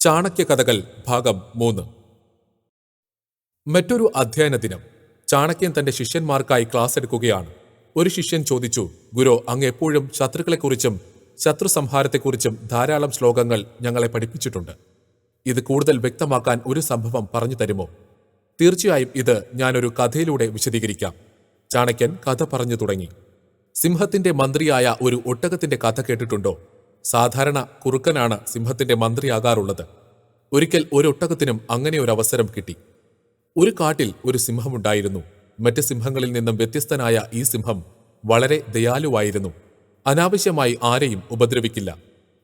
ചാണക്യ കഥകൾ ഭാഗം മൂന്ന്. മറ്റൊരു അധ്യയന ദിനം ചാണക്യൻ തന്റെ ശിഷ്യന്മാർക്കായി ക്ലാസ് എടുക്കുകയാണ്. ഒരു ശിഷ്യൻ ചോദിച്ചു ഗുരു അങ്ങ് എപ്പോഴും ശത്രുക്കളെക്കുറിച്ചും ശത്രു സംഹാരത്തെക്കുറിച്ചും ധാരാളം ശ്ലോകങ്ങൾ ഞങ്ങളെ പഠിപ്പിച്ചിട്ടുണ്ട്. ഇത് കൂടുതൽ വ്യക്തമാക്കാൻ ഒരു സംഭവം പറഞ്ഞു തരുമോ? തീർച്ചയായും ഇത് ഞാനൊരു കഥയിലൂടെ വിശദീകരിക്കാം. ചാണക്യൻ കഥ പറഞ്ഞു തുടങ്ങി. സിംഹത്തിന്റെ മന്ത്രിയായ ഒരു ഒട്ടകത്തിന്റെ കഥ കേട്ടിട്ടുണ്ടോ? സാധാരണ കുറുക്കനാണ് സിംഹത്തിന്റെ മന്ത്രിയാകാറുള്ളത്. ഒരിക്കൽ ഒരു ഒട്ടകത്തിനും അങ്ങനെ ഒരു അവസരം കിട്ടി. ഒരു കാട്ടിൽ ഒരു സിംഹമുണ്ടായിരുന്നു. മറ്റ് സിംഹങ്ങളിൽ നിന്നും വ്യത്യസ്തനായ ഈ സിംഹം വളരെ ദയാലുവായിരുന്നു. അനാവശ്യമായി ആരെയും ഉപദ്രവിക്കില്ല.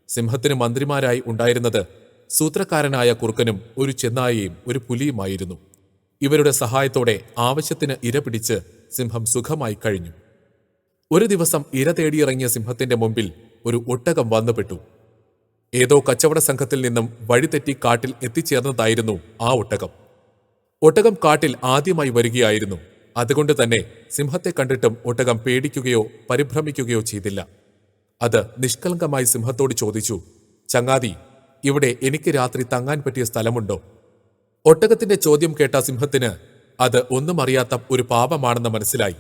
സിംഹത്തിന് മന്ത്രിമാരായി ഉണ്ടായിരുന്നത് സൂത്രക്കാരനായ കുറുക്കനും ഒരു ചെന്നായയും ഒരു പുലിയുമായിരുന്നു. ഇവരുടെ സഹായത്തോടെ ആവശ്യത്തിന് ഇര പിടിച്ച് സിംഹം സുഖമായി കഴിഞ്ഞു. ഒരു ദിവസം ഇര തേടിയിറങ്ങിയ സിംഹത്തിന്റെ മുമ്പിൽ ഒരു ഒട്ടകം വന്നുപെട്ടു. ഏതോ കച്ചവട സംഘത്തിൽ നിന്നും വഴിതെറ്റി കാട്ടിൽ എത്തിച്ചേർന്നതായിരുന്നു ആ ഒട്ടകം. ഒട്ടകം കാട്ടിൽ ആദ്യമായി വരികയായിരുന്നു. അതുകൊണ്ട് തന്നെ സിംഹത്തെ കണ്ടിട്ടും ഒട്ടകം പേടിക്കുകയോ പരിഭ്രമിക്കുകയോ ചെയ്തില്ല. അത് നിഷ്കളങ്കമായി സിംഹത്തോട് ചോദിച്ചു ചങ്ങാതി ഇവിടെ എനിക്ക് രാത്രി തങ്ങാൻ പറ്റിയ സ്ഥലമുണ്ടോ? ഒട്ടകത്തിന്റെ ചോദ്യം കേട്ട സിംഹത്തിന് അത് ഒന്നും അറിയാത്ത ഒരു പാപമാണെന്ന് മനസ്സിലായി.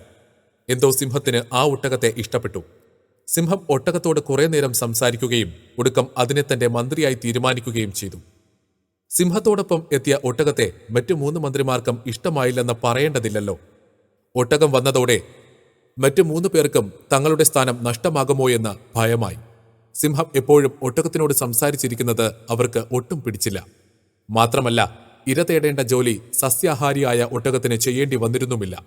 എന്തോ സിംഹത്തിന് ആ ഒട്ടകത്തെ ഇഷ്ടപ്പെട്ടു. സിംഹം ഒട്ടകത്തോട് കുറേ നേരം സംസാരിക്കുകയും ഒടുക്കം അതിനെ തന്റെ മന്ത്രിയായി തീരുമാനിക്കുകയും ചെയ്തു. സിംഹത്തോടൊപ്പം എത്തിയ ഒട്ടകത്തെ മറ്റു മൂന്ന് മന്ത്രിമാർക്കും ഇഷ്ടമായില്ലെന്ന് പറയേണ്ടതില്ലല്ലോ. ഒട്ടകം വന്നതോടെ മറ്റു മൂന്ന് പേർക്കും തങ്ങളുടെ സ്ഥാനം നഷ്ടമാകുമോ എന്ന് ഭയമായി. സിംഹം എപ്പോഴും ഒട്ടകത്തിനോട് സംസാരിച്ചിരിക്കുന്നത് അവർക്ക് ഒട്ടും പിടിച്ചില്ല. മാത്രമല്ല ഇര തേടേണ്ട ജോലി സസ്യാഹാരിയായ ഒട്ടകത്തിന് ചെയ്യേണ്ടി വന്നിരുന്നുമില്ല.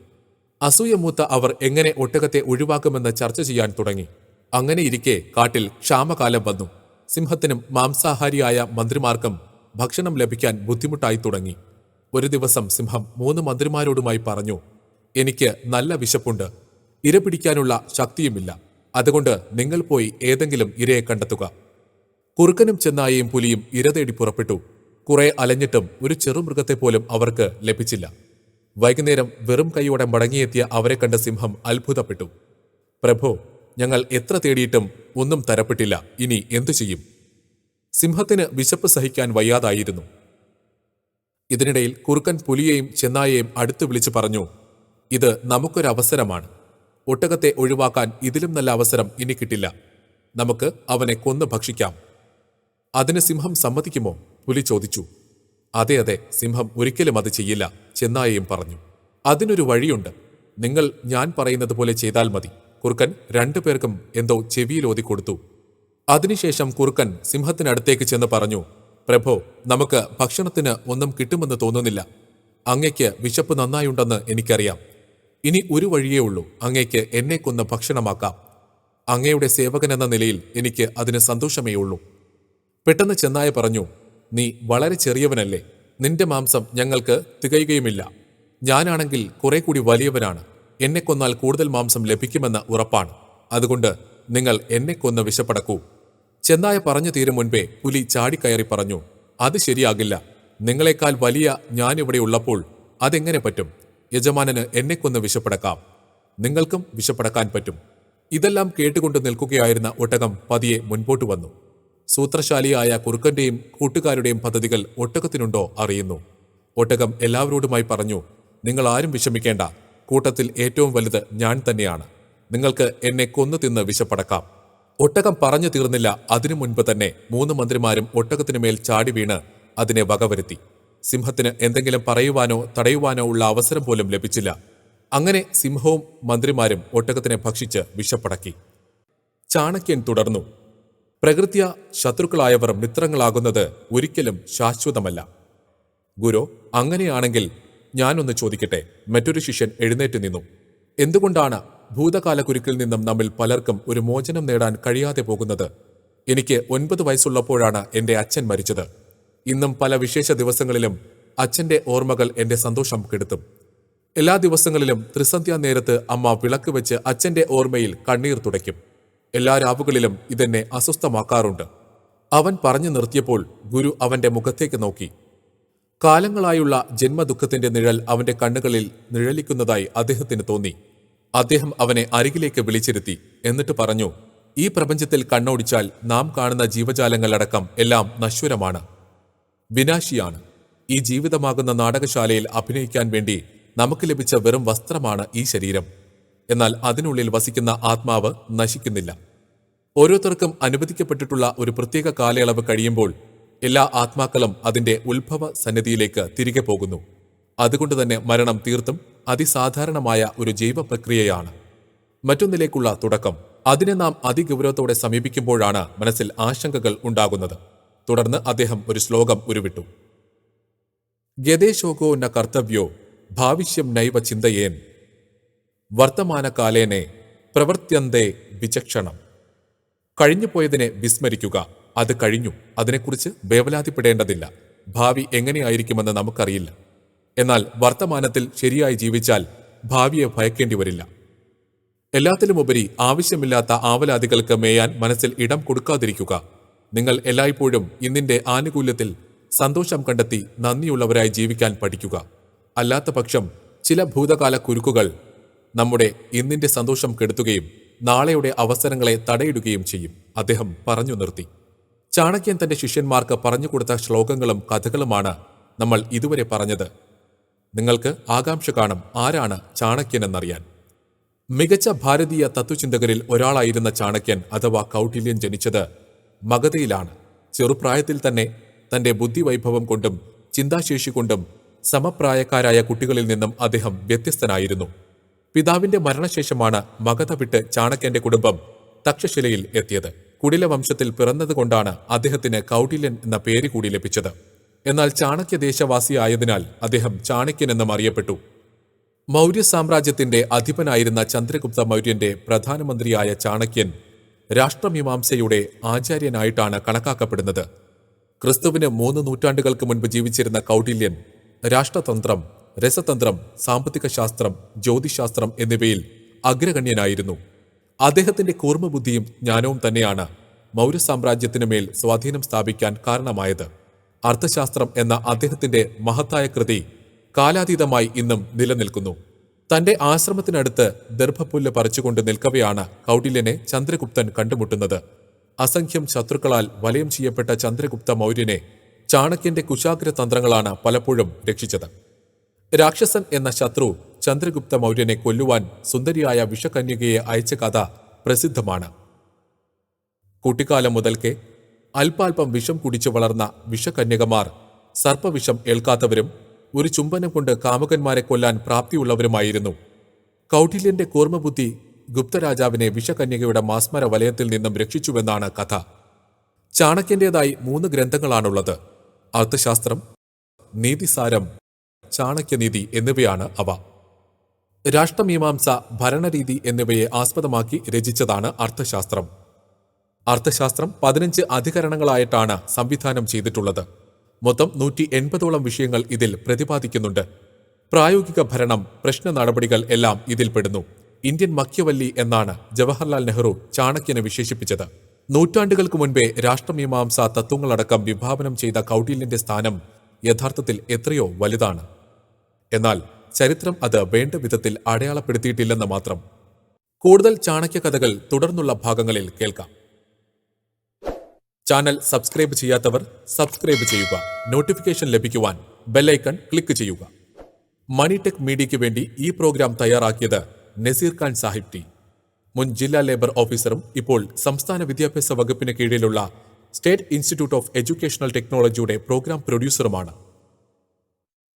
അസൂയമൂത്ത അവർ എങ്ങനെ ഒട്ടകത്തെ ഒഴിവാക്കുമെന്ന് ചർച്ച ചെയ്യാൻ തുടങ്ങി. അങ്ങനെയിരിക്കെ കാട്ടിൽ ക്ഷാമകാലം വന്നു. സിംഹത്തിനും മാംസാഹാരിയായ മന്ത്രിമാർക്കും ഭക്ഷണം ലഭിക്കാൻ ബുദ്ധിമുട്ടായി തുടങ്ങി. ഒരു ദിവസം സിംഹം മൂന്ന് മന്ത്രിമാരോടുമായി പറഞ്ഞു എനിക്ക് നല്ല വിശപ്പുണ്ട്. ഇര പിടിക്കാനുള്ള ശക്തിയുമില്ല. അതുകൊണ്ട് നിങ്ങൾ പോയി ഏതെങ്കിലും ഇരയെ കണ്ടെത്തുക. കുറുക്കനും ചെന്നായയും പുലിയും ഇര തേടി പുറപ്പെട്ടു. കുറെ അലഞ്ഞിട്ടും ഒരു ചെറുമൃഗത്തെ പോലും അവർക്ക് ലഭിച്ചില്ല. വൈകുന്നേരം വെറും കൈയോടെ മടങ്ങിയെത്തിയ അവരെ കണ്ട സിംഹം അത്ഭുതപ്പെട്ടു. പ്രഭോ ഞങ്ങൾ എത്ര തേടിയിട്ടും ഒന്നും തരപ്പെട്ടില്ല. ഇനി എന്തു ചെയ്യും? സിംഹത്തിന് വിശപ്പ് സഹിക്കാൻ വയ്യാതായിരുന്നു. ഇതിനിടയിൽ കുറുക്കൻ പുലിയെയും ചെന്നായെയും അടുത്തു വിളിച്ചു പറഞ്ഞു ഇത് നമുക്കൊരവസരമാണ് ഒട്ടകത്തെ ഒഴിവാക്കാൻ ഇതിലും നല്ല അവസരം ഇനി കിട്ടില്ല. നമുക്ക് അവനെ കൊന്നു ഭക്ഷിക്കാം. അതിന് സിംഹം സമ്മതിക്കുമോ? പുലി ചോദിച്ചു. അതെ അതെ സിംഹം ഒരിക്കലും അത് ചെയ്യില്ല ചെന്നായയും പറഞ്ഞു. അതിനൊരു വഴിയുണ്ട്. നിങ്ങൾ ഞാൻ പറയുന്നത് പോലെ ചെയ്താൽ മതി. കുറുക്കൻ രണ്ടു പേർക്കും എന്തോ ചെവിയിലോതി കൊടുത്തു. അതിനുശേഷം കുറുക്കൻ സിംഹത്തിനടുത്തേക്ക് ചെന്ന് പറഞ്ഞു പ്രഭോ നമുക്ക് ഭക്ഷണത്തിന് ഒന്നും കിട്ടുമെന്ന് തോന്നുന്നില്ല. അങ്ങയ്ക്ക് വിശപ്പ് നന്നായുണ്ടെന്ന് എനിക്കറിയാം. ഇനി ഒരു വഴിയേ ഉള്ളൂ. അങ്ങയ്ക്ക് എന്നെ കൊന്ന് ഭക്ഷണമാക്കാം. അങ്ങയുടെ എന്ന നിലയിൽ എനിക്ക് അതിന് സന്തോഷമേ ഉള്ളൂ. പെട്ടെന്ന് ചെന്നായ പറഞ്ഞു നീ വളരെ ചെറിയവനല്ലേ. നിന്റെ മാംസം ഞങ്ങൾക്ക് തികയുകയുമില്ല. ഞാനാണെങ്കിൽ കുറെ കൂടി വലിയവനാണ്. എന്നെ കൊന്നാൽ കൂടുതൽ മാംസം ലഭിക്കുമെന്ന് ഉറപ്പാണ്. അതുകൊണ്ട് നിങ്ങൾ എന്നെ കൊന്ന് വിശപ്പടക്കൂ. ചെന്നായ പറഞ്ഞു തീരും മുൻപേ പുലി ചാടിക്കയറി പറഞ്ഞു അത് ശരിയാകില്ല. നിങ്ങളെക്കാൾ വലിയ ഞാനിവിടെ ഉള്ളപ്പോൾ അതെങ്ങനെ പറ്റും? യജമാനന് എന്നെ കൊന്ന് വിശപ്പടക്കാം. നിങ്ങൾക്കും വിശപ്പടക്കാൻ പറ്റും. ഇതെല്ലാം കേട്ടുകൊണ്ട് നിൽക്കുകയായിരുന്ന ഒട്ടകം പതിയെ മുൻപോട്ട് വന്നു. സൂത്രശാലിയായ കുറുക്കന്റെയും കൂട്ടുകാരുടെയും പദ്ധതികൾ ഒട്ടകത്തിനുണ്ടോ അറിയുന്നു. ഒട്ടകം എല്ലാവരോടുമായി പറഞ്ഞു നിങ്ങൾ ആരും വിഷമിക്കേണ്ട. കൂട്ടത്തിൽ ഏറ്റവും വലുത് ഞാൻ തന്നെയാണ്. നിങ്ങൾക്ക് എന്നെ കൊന്നു തിന്ന് വിശപ്പടക്കാം. ഒട്ടകം പറഞ്ഞു തീർന്നില്ല അതിനു മുൻപ് തന്നെ മൂന്ന് മന്ത്രിമാരും ഒട്ടകത്തിനു മേൽ ചാടി വീണ് അതിനെ വകവരുത്തി. സിംഹത്തിന് എന്തെങ്കിലും പറയുവാനോ തടയുവാനോ ഉള്ള അവസരം പോലും ലഭിച്ചില്ല. അങ്ങനെ സിംഹവും മന്ത്രിമാരും ഒട്ടകത്തിനെ ഭക്ഷിച്ച് വിശപ്പടക്കി. ചാണക്യൻ തുടർന്നു പ്രകൃത്യ ശത്രുക്കളായവർ മിത്രങ്ങളാകുന്നത് ഒരിക്കലും ശാശ്വതമല്ല. ഗുരു അങ്ങനെയാണെങ്കിൽ ഞാനൊന്ന് ചോദിക്കട്ടെ? മറ്റൊരു ശിഷ്യൻ എഴുന്നേറ്റ് നിന്നു. എന്തുകൊണ്ടാണ് ഭൂതകാല കുരുക്കിൽ നിന്നും നമ്മിൽ പലർക്കും ഒരു മോചനം നേടാൻ കഴിയാതെ പോകുന്നത്? എനിക്ക് ഒൻപത് വയസ്സുള്ളപ്പോഴാണ് എന്റെ അച്ഛൻ മരിച്ചത്. ഇന്നും പല വിശേഷ ദിവസങ്ങളിലും അച്ഛന്റെ ഓർമ്മകൾ എന്റെ സന്തോഷം കെടുത്തും. എല്ലാ ദിവസങ്ങളിലും ത്രിസന്ധ്യാ നേരത്ത് അമ്മ വിളക്ക് വെച്ച് അച്ഛന്റെ ഓർമ്മയിൽ കണ്ണീർ തുടയ്ക്കും. എല്ലാ രാവുകളിലും ഇതെന്നെ അസ്വസ്ഥമാക്കാറുണ്ട്. അവൻ പറഞ്ഞു നിർത്തിയപ്പോൾ ഗുരു അവന്റെ മുഖത്തേക്ക് നോക്കി. കാലങ്ങളായുള്ള ജന്മദുഃഖത്തിന്റെ നിഴൽ അവന്റെ കണ്ണുകളിൽ നിഴലിക്കുന്നതായി അദ്ദേഹത്തിന് തോന്നി. അദ്ദേഹം അവനെ അരികിലേക്ക് വിളിച്ചിരുത്തി എന്നിട്ട് പറഞ്ഞു ഈ പ്രപഞ്ചത്തിൽ കണ്ണോടിച്ചാൽ നാം കാണുന്ന ജീവജാലങ്ങളടക്കം എല്ലാം നശ്വരമാണ് വിനാശിയാണ്. ഈ ജീവിതമാകുന്ന നാടകശാലയിൽ അഭിനയിക്കാൻ വേണ്ടി നമുക്ക് ലഭിച്ച വെറും വസ്ത്രമാണ് ഈ ശരീരം. എന്നാൽ അതിനുള്ളിൽ വസിക്കുന്ന ആത്മാവ് നശിക്കുന്നില്ല. ഓരോരുത്തർക്കും അനുവദിക്കപ്പെട്ടിട്ടുള്ള ഒരു പ്രത്യേക കാലയളവ് കഴിയുമ്പോൾ എല്ലാ ആത്മാക്കളും അതിന്റെ ഉത്ഭവ സന്നിധിയിലേക്ക് തിരികെ പോകുന്നു. അതുകൊണ്ട് തന്നെ മരണം തീർത്തും അതിസാധാരണമായ ഒരു ജൈവ പ്രക്രിയയാണ് മറ്റൊന്നിലേക്കുള്ള തുടക്കം. അതിനെ നാം അതിഗൗരവത്തോടെ സമീപിക്കുമ്പോഴാണ് മനസ്സിൽ ആശങ്കകൾ ഉണ്ടാകുന്നത്. തുടർന്ന് അദ്ദേഹം ഒരു ശ്ലോകം ഉരുവിട്ടു. ഗതേശോകോ ന കർത്തവ്യോ ഭാവിഷ്യം നൈവ ചിന്തയേൻ. വർത്തമാനകാലേനെ പ്രവർത്യന്തേ വിചക്ഷണം. കഴിഞ്ഞുപോയതിനെ വിസ്മരിക്കുക. അത് കഴിഞ്ഞു അതിനെക്കുറിച്ച് വേവലാതിപ്പെടേണ്ടതില്ല ഭാവി എങ്ങനെയായിരിക്കുമെന്ന് നമുക്കറിയില്ല. എന്നാൽ വർത്തമാനത്തിൽ ശരിയായി ജീവിച്ചാൽ ഭാവിയെ ഭയക്കേണ്ടി വരില്ല. എല്ലാത്തിലുമുപരി ആവശ്യമില്ലാത്ത ആവലാതികൾക്ക് മേയാൻ മനസ്സിൽ ഇടം കൊടുക്കാതിരിക്കുക. നിങ്ങൾ എല്ലായ്പ്പോഴും ഇന്നിന്റെ ആനുകൂല്യത്തിൽ സന്തോഷം കണ്ടെത്തി നന്ദിയുള്ളവരായി ജീവിക്കാൻ പഠിക്കുക. അല്ലാത്ത പക്ഷം ചില ഭൂതകാല കുരുക്കുകൾ നമ്മുടെ ഇന്നിന്റെ സന്തോഷം കെടുത്തുകയും നാളെയുടെ അവസരങ്ങളെ തടയിടുകയും ചെയ്യും. അദ്ദേഹം പറഞ്ഞു നിർത്തി. ചാണക്യൻ തന്റെ ശിഷ്യന്മാർക്ക് പറഞ്ഞുകൊടുത്ത ശ്ലോകങ്ങളും കഥകളുമാണ് നമ്മൾ ഇതുവരെ പറഞ്ഞത്. നിങ്ങൾക്ക് ആകാംക്ഷ കാണും ആരാണ് ചാണക്യൻ എന്നറിയാൻ. മികച്ച ഭാരതീയ തത്വചിന്തകരിൽ ഒരാളായിരുന്ന ചാണക്യൻ അഥവാ കൗട്ടില്യൻ ജനിച്ചത് മഗധയിലാണ്. ചെറുപ്രായത്തിൽ തന്നെ തന്റെ ബുദ്ധിവൈഭവം കൊണ്ടും ചിന്താശേഷി കൊണ്ടും സമപ്രായക്കാരായ കുട്ടികളിൽ നിന്നും അദ്ദേഹം വ്യത്യസ്തനായിരുന്നു. പിതാവിന്റെ മരണശേഷമാണ് മഗധ വിട്ട് ചാണക്യന്റെ കുടുംബം തക്ഷശിലയിൽ എത്തിയത്. കുടില വംശത്തിൽ പിറന്നതുകൊണ്ടാണ് അദ്ദേഹത്തിന് കൗടില്യൻ എന്ന പേര് കൂടി ലഭിച്ചത്. എന്നാൽ ചാണക്യ ദേശവാസിയായതിനാൽ അദ്ദേഹം ചാണക്യൻ എന്നും അറിയപ്പെട്ടു. മൗര്യ സാമ്രാജ്യത്തിന്റെ അധിപനായിരുന്ന ചന്ദ്രഗുപ്ത മൗര്യന്റെ പ്രധാനമന്ത്രിയായ ചാണക്യൻ രാഷ്ട്രമീമാംസയുടെ ആചാര്യനായിട്ടാണ് കണക്കാക്കപ്പെടുന്നത്. ക്രിസ്തുവിന് മൂന്ന് നൂറ്റാണ്ടുകൾക്ക് മുൻപ് ജീവിച്ചിരുന്ന കൗടില്യൻ രാഷ്ട്രതന്ത്രം രസതന്ത്രം സാമ്പത്തിക ശാസ്ത്രം ജ്യോതിശാസ്ത്രം എന്നിവയിൽ അഗ്രഗണ്യനായിരുന്നു. അദ്ദേഹത്തിന്റെ കൂർമ്മബുദ്ധിയും ജ്ഞാനവും തന്നെയാണ് മൗര്യ സാമ്രാജ്യത്തിന് മേൽ സ്വാധീനം സ്ഥാപിക്കാൻ കാരണമായത്. അർത്ഥശാസ്ത്രം എന്ന അദ്ദേഹത്തിന്റെ മഹത്തായ കൃതി കാലാതീതമായി ഇന്നും നിലനിൽക്കുന്നു. തന്റെ ആശ്രമത്തിനടുത്ത് ദർഭപുല്ല് പറിച്ചുകൊണ്ട് നിൽക്കവെയാണ് കൗടില്യനെ ചന്ദ്രഗുപ്തൻ കണ്ടുമുട്ടുന്നത്. അസംഖ്യം ശത്രുക്കളാൽ വലയം ചെയ്യപ്പെട്ട ചന്ദ്രഗുപ്ത മൗര്യനെ ചാണക്യന്റെ കുശാഗ്ര തന്ത്രങ്ങളാണ് പലപ്പോഴും രക്ഷിച്ചത്. രാക്ഷസൻ എന്ന ശത്രു ചന്ദ്രഗുപ്ത മൗര്യനെ കൊല്ലുവാൻ സുന്ദരിയായ വിഷകന്യകയെ അയച്ച കഥ പ്രസിദ്ധമാണ്. കുട്ടിക്കാലം മുതൽക്കേ അല്പാൽപം വിഷം കുടിച്ചു വളർന്ന വിഷകന്യകമാർ സർപ്പവിഷം ഏൽക്കാത്തവരും ഒരു ചുംബനം കൊണ്ട് കാമുകന്മാരെ കൊല്ലാൻ പ്രാപ്തിയുള്ളവരുമായിരുന്നു. കൗഠില്യന്റെ കൂർമ്മബുദ്ധി ഗുപ്തരാജാവിനെ വിഷകന്യകയുടെ മാസ്മര വലയത്തിൽ നിന്നും രക്ഷിച്ചുവെന്നാണ് കഥ. ചാണക്യന്റേതായി മൂന്ന് ഗ്രന്ഥങ്ങളാണുള്ളത്. അർത്ഥശാസ്ത്രം നീതിസാരം ചാണക്യനീതി എന്നിവയാണ് അവ. രാഷ്ട്രമീമാംസ ഭരണരീതി എന്നിവയെ ആസ്പദമാക്കി രചിച്ചതാണ് അർത്ഥശാസ്ത്രം. അർത്ഥശാസ്ത്രം പതിനഞ്ച് അധികരണങ്ങളായിട്ടാണ് സംവിധാനം ചെയ്തിട്ടുള്ളത്. മൊത്തം നൂറ്റി എൺപതോളം വിഷയങ്ങൾ ഇതിൽ പ്രതിപാദിക്കുന്നുണ്ട്. പ്രായോഗിക ഭരണം പ്രശ്ന നടപടികൾ എല്ലാം ഇതിൽ പെടുന്നു. ഇന്ത്യൻ മക്യവല്ലി എന്നാണ് ജവഹർലാൽ നെഹ്റു ചാണക്യനെ വിശേഷിപ്പിച്ചത്. നൂറ്റാണ്ടുകൾക്ക് മുൻപേ രാഷ്ട്രമീമാംസ തത്വങ്ങളടക്കം വിഭാവനം ചെയ്ത കൗടില്യന്റെ സ്ഥാനം യഥാർത്ഥത്തിൽ എത്രയോ വലുതാണ്. എന്നാൽ ചരിത്രം അത് വേണ്ട വിധത്തിൽ അടയാളപ്പെടുത്തിയിട്ടില്ലെന്ന് മാത്രം. കൂടുതൽ ചാണക്യ കഥകൾ തുടർന്നുള്ള ഭാഗങ്ങളിൽ കേൾക്കാം. ചാനൽ സബ്സ്ക്രൈബ് ചെയ്യാത്തവർ സബ്സ്ക്രൈബ് ചെയ്യുക. നോട്ടിഫിക്കേഷൻ ലഭിക്കുവാൻ ബെല്ലൈക്കൺ ക്ലിക്ക് ചെയ്യുക. മണിടെക് മീഡിയയ്ക്ക് വേണ്ടി ഈ പ്രോഗ്രാം തയ്യാറാക്കിയത് നസീർ ഖാൻ സാഹിബ് ടി. മുൻ ജില്ലാ ലേബർ ഓഫീസറും ഇപ്പോൾ സംസ്ഥാന വിദ്യാഭ്യാസ വകുപ്പിന് കീഴിലുള്ള സ്റ്റേറ്റ് ഇൻസ്റ്റിറ്റ്യൂട്ട് ഓഫ് എഡ്യൂക്കേഷണൽ ടെക്നോളജിയുടെ പ്രോഗ്രാം പ്രൊഡ്യൂസറുമാണ്